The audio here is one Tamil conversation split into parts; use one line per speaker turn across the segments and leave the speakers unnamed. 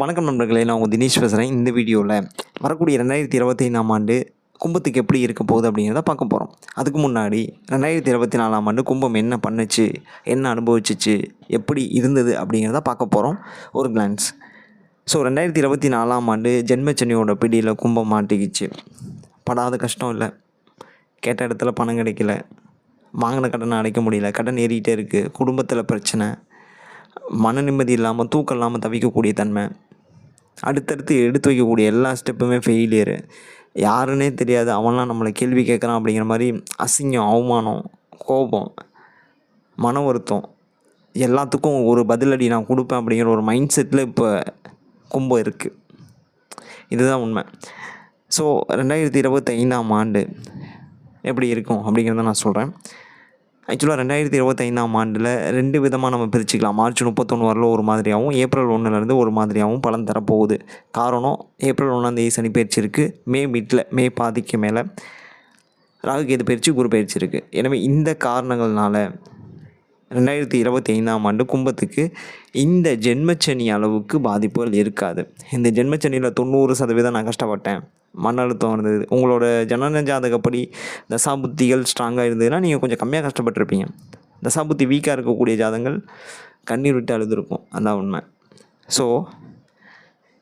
வணக்கம் நண்பர்களே நான் உங்கள் தினேஷ் பேசுகிறேன் இந்த வீடியோவில் வரக்கூடிய ரெண்டாயிரத்தி இருபத்தைந்தாம் ஆண்டு கும்பத்துக்கு எப்படி இருக்க போகுது அப்படிங்கிறத பார்க்க போகிறோம் அதுக்கு முன்னாடி ரெண்டாயிரத்தி இருபத்தி நாலாம் ஆண்டு கும்பம் என்ன பண்ணுச்சு என்ன அனுபவிச்சிச்சு எப்படி இருந்தது அப்படிங்கிறத பார்க்க போகிறோம் ஒரு கிளான்ஸ் ஸோ ரெண்டாயிரத்தி இருபத்தி நாலாம் ஆண்டு ஜென்மச்சனியோட பிடியில் கும்பம் மாட்டிக்கிச்சு. படாத கஷ்டம் இல்லை. கேட்ட இடத்துல பணம் கிடைக்கல. வாங்கின கடனை அடைக்க முடியல. கடன் ஏறிக்கிட்டே இருக்குது குடும்பத்தில் பிரச்சனை. மன நிம்மதி இல்லாமல் தூக்கம் இல்லாமல் தவிக்கக்கூடிய தன்மை. அடுத்தடுத்து எடுத்து வைக்கக்கூடிய எல்லா ஸ்டெப்புமே ஃபெயிலியரு யாருன்னே தெரியாது. அவன்லாம் நம்மளை கேள்வி கேட்குறான் அப்படிங்கிற மாதிரி அசிங்கம் அவமானம் கோபம் மன வருத்தம் எல்லாத்துக்கும் ஒரு பதிலடி நான் கொடுப்பேன் அப்படிங்கிற ஒரு மைண்ட் செட்டில் இப்போ கும்பம் இருக்குது இதுதான் உண்மை. ஸோ ரெண்டாயிரத்தி இருபத்தி ஐந்தாம் ஆண்டு எப்படி இருக்கும் அப்படிங்கிறத நான் சொல்கிறேன் ஆக்சுவலாக ரெண்டாயிரத்தி இருபத்தைந்தாம் ஆண்டில் ரெண்டு விதமாக நம்ம பிரிச்சுக்கலாம். மார்ச் முப்பத்தொன்று வரல ஒரு மாதிரியாகவும் ஏப்ரல் ஒன்றுலேருந்து ஒரு மாதிரியாகவும் பலன் தரப்போகுது. காரணம் ஏப்ரல் ஒன்றாந்தேதி சனி பயிற்சி இருக்குது மே மிட்டில் மே பாதிக்கு மேலே ராகு கேது பயிற்சி குரு பயிற்சி இருக்குது எனவே இந்த காரணங்கள்னால ரெண்டாயிரத்தி இருபத்தி ஐந்தாம் ஆண்டு கும்பத்துக்கு இந்த ஜென்மச்சனி அளவுக்கு பாதிப்புகள் இருக்காது. இந்த ஜென்மச்சனியில் தொண்ணூறு சதவீதம் நான் கஷ்டப்பட்டேன். மன அழுத்தம் இருந்தது. உங்களோட ஜனன ஜாதகப்படி தசாபுத்திகள் ஸ்ட்ராங்காக இருந்ததுன்னா நீங்கள் கொஞ்சம் கம்மியாக கஷ்டப்பட்டிருப்பீங்க. தசாபுத்தி வீக்காக இருக்கக்கூடிய ஜாதங்கள் கண்ணீர் விட்டு அழுதுருக்கும். அதான் உண்மை. ஸோ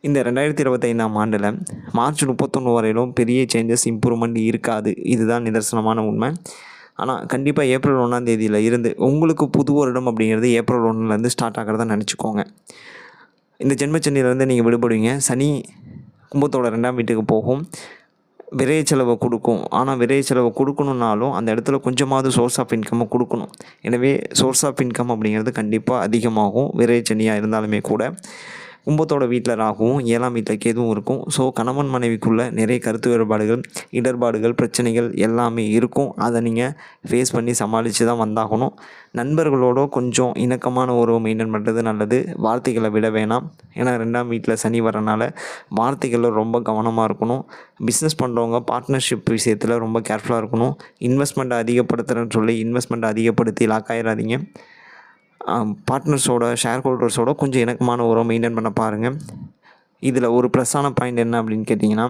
இந்த ரெண்டாயிரத்தி இருபத்தைந்தாம் ஆண்டில் மார்ச் முப்பத்தொன்று வரையிலும் பெரிய சேஞ்சஸ் இம்ப்ரூவ்மெண்ட் இருக்காது. இதுதான் நிதர்சனமான உண்மை. ஆனால் கண்டிப்பாக ஏப்ரல் ஒன்றாம் தேதியில் இருந்து உங்களுக்கு புது வருடம் அப்படிங்கிறது ஏப்ரல் ஒன்றுலேருந்து ஸ்டார்ட் ஆகிறதா நினச்சிக்கோங்க. இந்த ஜென்மச்சனியிலேருந்து நீங்கள் விடுபடுவீங்க. சனி கும்பத்தோட ரெண்டாம் வீட்டுக்கு போகும். விரைய செலவை கொடுக்கும். ஆனால் விரைய செலவை கொடுக்கணுன்னாலும் அந்த இடத்துல கொஞ்சமாவது சோர்ஸ் ஆஃப் இன்கம்மை கொடுக்கணும். எனவே சோர்ஸ் ஆஃப் இன்கம் அப்படிங்கிறது கண்டிப்பாக அதிகமாகும். விரைய சனியாக இருந்தாலுமே கூட. கும்பத்தோட வீட்டில் ராகுவும் ஏழாம் வீட்டில் கேதுவும் இருக்கும். ஸோ கணவன் மனைவிக்குள்ளே நிறைய கருத்து வேறுபாடுகள் இடர்பாடுகள் பிரச்சனைகள் எல்லாமே இருக்கும். அதை நீங்கள் ஃபேஸ் பண்ணி சமாளித்து தான் வந்தாகணும். நண்பர்களோட கொஞ்சம் இணக்கமான உறவு மெயின்டைன் பண்ணுறது நல்லது. வார்த்தைகளை விட வேணாம். ஏன்னா ரெண்டாம் வீட்டில் சனி வரனால வார்த்தைகளில் ரொம்ப கவனமாக இருக்கணும். பிஸ்னஸ் பண்ணுறவங்க பார்ட்னர்ஷிப் விஷயத்தில் ரொம்ப கேர்ஃபுல்லாக இருக்கணும். இன்வெஸ்ட்மெண்ட்டை அதிகப்படுத்துகிறேன்னு சொல்லி இன்வெஸ்ட்மெண்ட்டை அதிகப்படுத்தி லாக் ஆயிடாதீங்க பார்ட்னர்ஸோட ஷேர் ஹோல்டர்ஸோட கொஞ்சம் இணக்கமான உரம் மெயின்டைன் பண்ண பாருங்கள் இதில் ஒரு ப்ளஸ்ஸான பாயிண்ட் என்ன அப்படின்னு கேட்டிங்கன்னா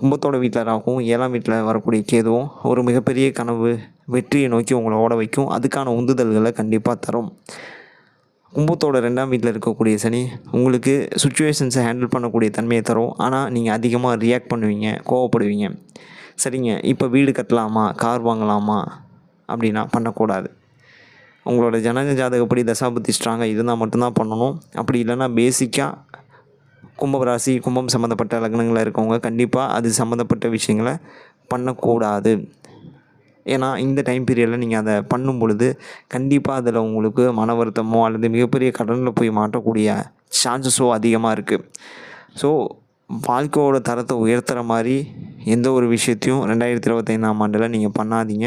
கும்பத்தோட வீட்டில் ராகும் ஏழாம் வீட்டில் வரக்கூடிய கேதுவும் ஒரு மிகப்பெரிய கனவு வெற்றியை நோக்கி உங்களை ஓட வைக்கும். அதுக்கான உந்துதல்களை கண்டிப்பாக தரும். கும்பத்தோட ரெண்டாம் வீட்டில் இருக்கக்கூடிய சனி உங்களுக்கு சுச்சுவேஷன்ஸை ஹேண்டில் பண்ணக்கூடிய தன்மையை தரும். ஆனால் நீங்கள் அதிகமாக ரியாக்ட் பண்ணுவீங்க கோவப்படுவீங்க. சரிங்க இப்போ வீடு கட்டலாமா கார் வாங்கலாமா அப்படின்னா பண்ணக்கூடாது. உங்களோட ஜனக ஜாதகப்படி தசாபுத்தி ஸ்ட்ராங்காக இருந்தால் மட்டும்தான் பண்ணணும். அப்படி இல்லைன்னா பேசிக்காக கும்பம் ராசி கும்பம் சம்மந்தப்பட்ட லக்னங்களில் இருக்கவங்க கண்டிப்பாக அது சம்மந்தப்பட்ட விஷயங்களை பண்ணக்கூடாது. ஏன்னா இந்த டைம் பீரியடில் நீங்கள் அதை பண்ணும் பொழுது கண்டிப்பாக அதில் உங்களுக்கு மன வருத்தமோ அல்லது மிகப்பெரிய கடனில் போய் மாட்டக்கூடிய சான்சஸோ அதிகமாக இருக்குது ஸோ வாழ்க்கையோட தரத்தை உயர்த்துகிற மாதிரி எந்த ஒரு விஷயத்தையும் ரெண்டாயிரத்தி இருபத்தைந்தாம் ஆண்டில் நீங்கள் பண்ணாதீங்க.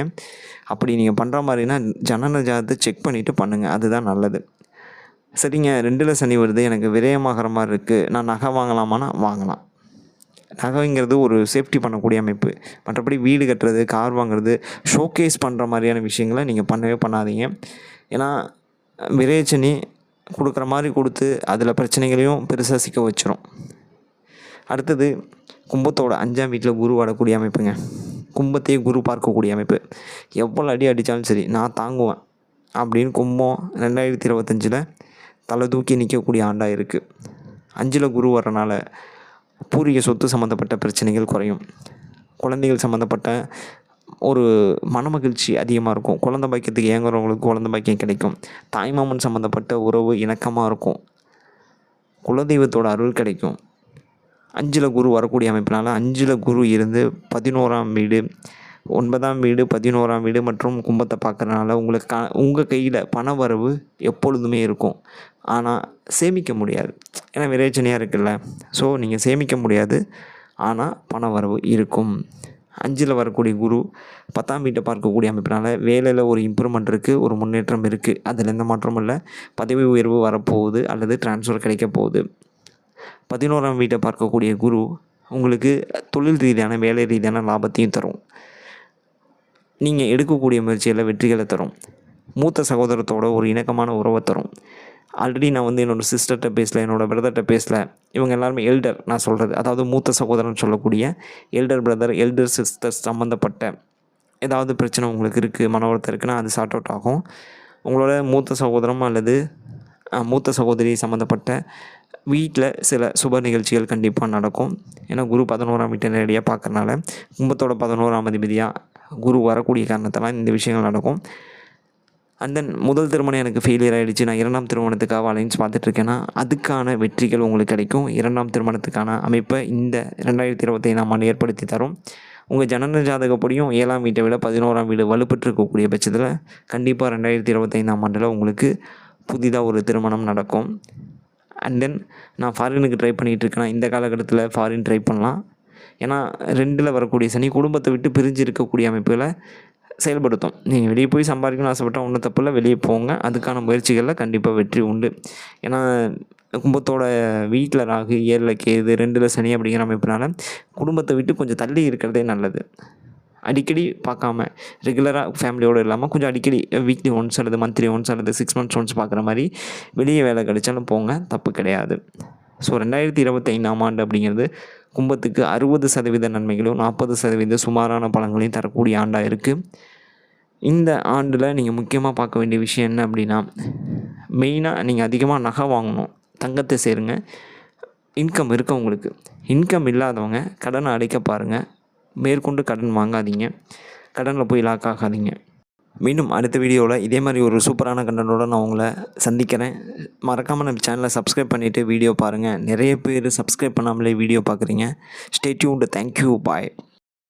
அப்படி நீங்கள் பண்ணுற மாதிரினா ஜனன ஜாதத்தை செக் பண்ணிவிட்டு பண்ணுங்கள் அதுதான் நல்லது. சரிங்க ரெண்டில் சனி வருது. எனக்கு விரயமாகிற மாதிரி இருக்குது நான் நகை வாங்கலாமான்னா வாங்கலாம். நகைங்கிறது ஒரு சேஃப்டி பண்ணக்கூடிய அமைப்பு. மற்றபடி வீடு கட்டுறது கார் வாங்குறது ஷோகேஸ் பண்ணுற மாதிரியான விஷயங்களை நீங்கள் பண்ணவே பண்ணாதீங்க. ஏன்னா விரயச்சனி கொடுக்குற மாதிரி கொடுத்து அதில் பிரச்சனைகளையும் பெருசாக சிக்க வச்சிரும். அடுத்தது கும்பத்தோட அஞ்சாம் வீட்டில் குருவாடக்கூடிய அமைப்புங்க. கும்பத்தையே குரு பார்க்கக்கூடிய அமைப்பு. எவ்வளோ அடி அடித்தாலும் சரி நான் தாங்குவேன் அப்படின்னு கும்பம் ரெண்டாயிரத்தி இருபத்தஞ்சில் தலை தூக்கி நிற்கக்கூடிய ஆண்டாக இருக்குது அஞ்சில் குரு வர்றனால பூர்வீக சொத்து சம்மந்தப்பட்ட பிரச்சனைகள் குறையும். குழந்தைகள் சம்மந்தப்பட்ட ஒரு மனமகிழ்ச்சி அதிகமாக இருக்கும். குழந்த பாக்கியத்துக்கு ஏங்குறவங்களுக்கு குழந்த பாக்கியம் கிடைக்கும். தாய்மாமன் சம்மந்தப்பட்ட உறவு இணக்கமாக இருக்கும். குலதெய்வத்தோட அருள் கிடைக்கும். அஞ்சில் குரு வரக்கூடிய அமைப்பினால அஞ்சில் குரு இருந்து பதினோராம் வீடு ஒன்பதாம் வீடு பதினோராம் வீடு மற்றும் கும்பத்தை பார்க்குறனால உங்களுக்கு க உங்கள் கையில் பண வரவு எப்பொழுதுமே இருக்கும். ஆனால் சேமிக்க முடியாது. ஏன்னா விரைச்சனையாக இருக்குல்ல. ஸோ நீங்கள் சேமிக்க முடியாது. ஆனால் பண வரவு இருக்கும். அஞ்சில் வரக்கூடிய குரு பத்தாம் வீட்டை பார்க்கக்கூடிய அமைப்பினால வேலையில் ஒரு இம்ப்ரூவ்மெண்ட் இருக்குது ஒரு முன்னேற்றம் இருக்குது அதில் எந்த மாற்றமும் இல்லை. பதவி உயர்வு வரப்போகுது அல்லது ட்ரான்ஸ்ஃபர் கிடைக்க போகுது. பதினோராம் வீட்டை பார்க்கக்கூடிய குரு உங்களுக்கு தொழில் ரீதியான வேலை ரீதியான லாபத்தையும் தரும். நீங்கள் எடுக்கக்கூடிய முயற்சியில் வெற்றிகளை தரும். மூத்த சகோதரத்தோட ஒரு இணக்கமான உறவை தரும். ஆல்ரெடி நான் வந்து என்னோடய சிஸ்டர்கிட்ட பேசல என்னோடய பிரதர்கிட்ட பேசல. இவங்க எல்லாருமே எல்டர் நான் சொல்கிறது அதாவது மூத்த சகோதரன் சொல்லக்கூடிய எல்டர் பிரதர் எல்டர் சிஸ்டர்ஸ் சம்மந்தப்பட்ட ஏதாவது பிரச்சனை உங்களுக்கு இருக்குது மன வருத்தம் இருக்குன்னா அது சார்ட் அவுட் ஆகும். உங்களோட மூத்த சகோதரம் அல்லது மூத்த சகோதரி சம்மந்தப்பட்ட வீட்டில் சில சுப நிகழ்ச்சிகள் கண்டிப்பாக நடக்கும். ஏன்னா குரு பதினோராம் வீட்டை நேரடியாக பார்க்குறனால கும்பத்தோட பதினோராம் அதிபதியாக குரு வரக்கூடிய காரணத்தெல்லாம் இந்த விஷயங்கள் நடக்கும். அண்ட் தென் முதல் திருமணம் எனக்கு ஃபெயிலியர் ஆகிடுச்சு நான் இரண்டாம் திருமணத்துக்காக அலைன்ஸ் பார்த்துட்ருக்கேன்னா அதுக்கான வெற்றிகள் உங்களுக்கு கிடைக்கும். இரண்டாம் திருமணத்துக்கான அமைப்பை இந்த ரெண்டாயிரத்தி இருபத்தைந்தாம் ஆண்டு ஏற்படுத்தி தரும். உங்கள் ஜனன ஜாதகப்படியும் ஏழாம் வீட்டை விட பதினோராம் வீடு வலுப்பெற்று இருக்கக்கூடிய பட்சத்தில் கண்டிப்பாக ரெண்டாயிரத்தி இருபத்தைந்தாம் ஆண்டில் உங்களுக்கு புதிதாக ஒரு திருமணம் நடக்கும். அண்ட் தென் நான் ஃபாரினுக்கு ட்ரை பண்ணிகிட்டு இந்த காலகட்டத்தில் ஃபாரின் ட்ரை பண்ணலாம். ஏன்னா ரெண்டில் வரக்கூடிய சனி குடும்பத்தை விட்டு பிரிஞ்சு இருக்கக்கூடிய அமைப்புகளை செயல்படுத்தும். நீங்கள் வெளியே போய் சம்பாதிக்கணும்னு ஆசைப்பட்டால் ஒன்றும் தப்பில்ல வெளியே போங்க. அதுக்கான முயற்சிகளில் கண்டிப்பாக வெற்றி உண்டு. ஏன்னா குடும்பத்தோட வீட்டில் ராகு ஏழில் கேது ரெண்டில் சனி அப்படிங்கிற அமைப்புனால குடும்பத்தை விட்டு கொஞ்சம் தள்ளி இருக்கிறதே நல்லது. அடிக்கடி பார்க்காம ரெகுலராக ஃபேமிலியோடு இல்லாமல் கொஞ்சம் அடிக்கடி வீக்லி ஒன்ஸ் அல்லது மந்த்லி ஒன்ஸ் அல்லது சிக்ஸ் மந்த்ஸ் ஒன்ஸ் பார்க்குற மாதிரி வெளியே வேலை கிடைச்சாலும் போங்க தப்பு கிடையாது. ஸோ ரெண்டாயிரத்தி இருபத்தைந்தாம் ஆண்டு அப்படிங்கிறது கும்பத்துக்கு அறுபது சதவீத நன்மைகளும் நாற்பது சதவீத சுமாரான பழங்களையும் தரக்கூடிய ஆண்டாக இருக்குது இந்த ஆண்டில் நீங்கள் முக்கியமாக பார்க்க வேண்டிய விஷயம் என்ன அப்படின்னா மெயினாக நீங்கள் அதிகமாக நகை வாங்கணும் தங்கத்தை சேருங்க. இன்கம் இருக்கவங்களுக்கு. இன்கம் இல்லாதவங்க கடனை அடைக்க பாருங்கள் மேற்கொண்டு கடன் வாங்காதீங்க. கடனில் போய் லாக் ஆகாதீங்க. மீண்டும் அடுத்த வீடியோவில் இதே மாதிரி ஒரு சூப்பரான கண்டனோட நான் உங்களை சந்திக்கிறேன். மறக்காமல் நம்ம சேனலை சப்ஸ்கிரைப் பண்ணிவிட்டு வீடியோ பாருங்கள் நிறைய பேர் சப்ஸ்கிரைப் பண்ணாமலே வீடியோ பார்க்குறீங்க ஸ்டேட்யூண்டு தேங்க்யூ பாய்